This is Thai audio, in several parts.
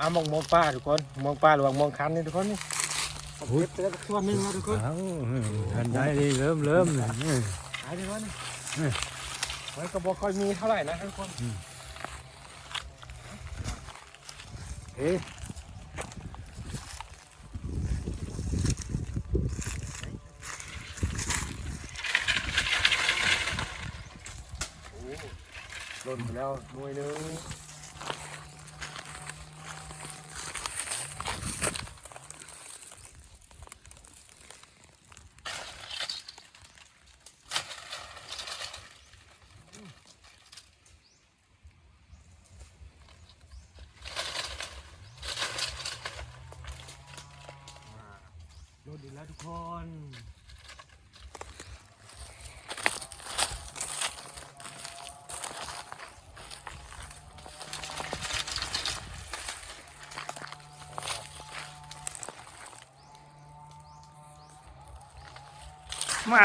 อ่ามองมองปลาทุกคนมองปลาหรือว่ามองคันนี่ทุกคนนี่ผมเก็บไปแล้วตัวหนึงนะทุกคนเอ้าทันได้ดิเริ่มเริ่มเลยนี่หายทุกคนเออไว้ก็บอกค่อยมีเท่าไหร่นะทุกคนเอ๊ะหล่นไปแล้วหน่วยหนึงหล่นอีกแล้วทุก คน มา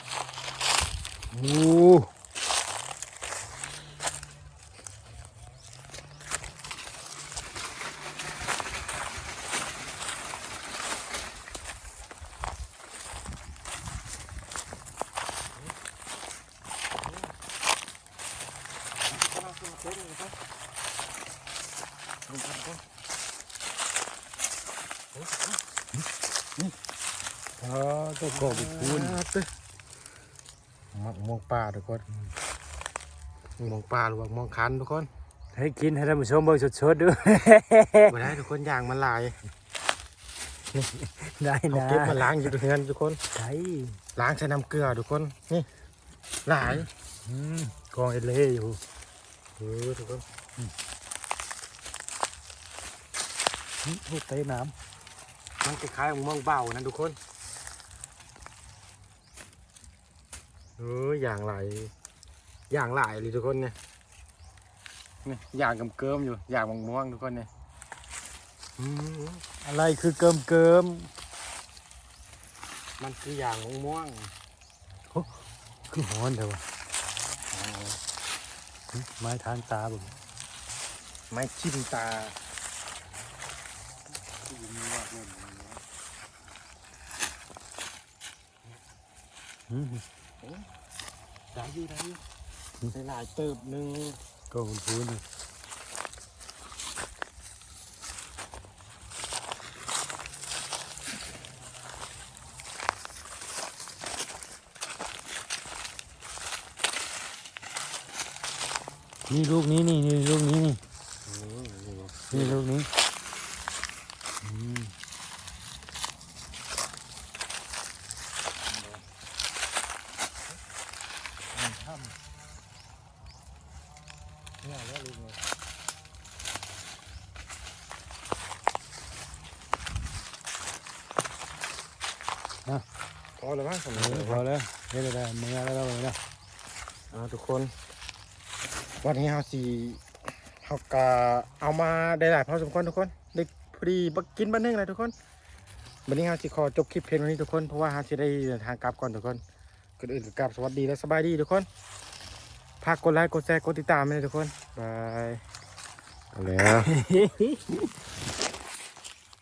โอ้อ๋อตัวกบคูณ มองมองปลาทุกคนมองปลาหรือว่ามองคันทุกคนให้กินให้ท่านผู้ชมเบิ่งสดๆด้วยมาได้ทุกคนอย่างมันหลายได้เอานะเก็บมาล้างอยู่ทุกคนทุกคนใช่ล้างใช้น้ำเกลือทุกคนนี่หลายอืมกองเอเล่อยู่เออทุกคนพูดเตะน้มันคล้ายๆมองเบานะทุกคน เอออย่างหลายอย่างหลายเลยทุกคนเนี่ยนี่อย่างกำเกิมอยู่อย่างมองม่วงทุกคนเนี่ยอืมำอะไรคือเกิมเกิมมันคืออย่างมองม่วงๆคือหอนเถอะวะหึไม้ทางตาบ่ไม้จิ้มตาอืม ได้อยู่ได้อยู่ได้หลายเติบหนึ่งก็คุณพูดเลยนี่ลูกนี้นี่นี่ลูกนี้นี่อืมนี่ไงนี่ลูกนี้อืม เนี่ยแล้วลูกไง พอแล้วมั้งผมเออพอแล้วเดี๋ยวได้เมื่อแล้วเราไปนะอ่าทุกคน วันนี้เราสีเขาก็เอามาได้หลายพอสมควรทุกคนได้พอดีบักกินบ้านนึงเลยทุกคนวันนี้เราสิขอจบคลิปเพียงเท่านี้ทุกคนเพราะว่าเราจะได้เดินทางกลับก่อนทุกคนก่อนอื่นก็กลับสวัสดีและสบายดีทุกคนฝากกดไลค์กดแชร์กดติดตามให้ด้วยทุกคนบายเอาแล้ว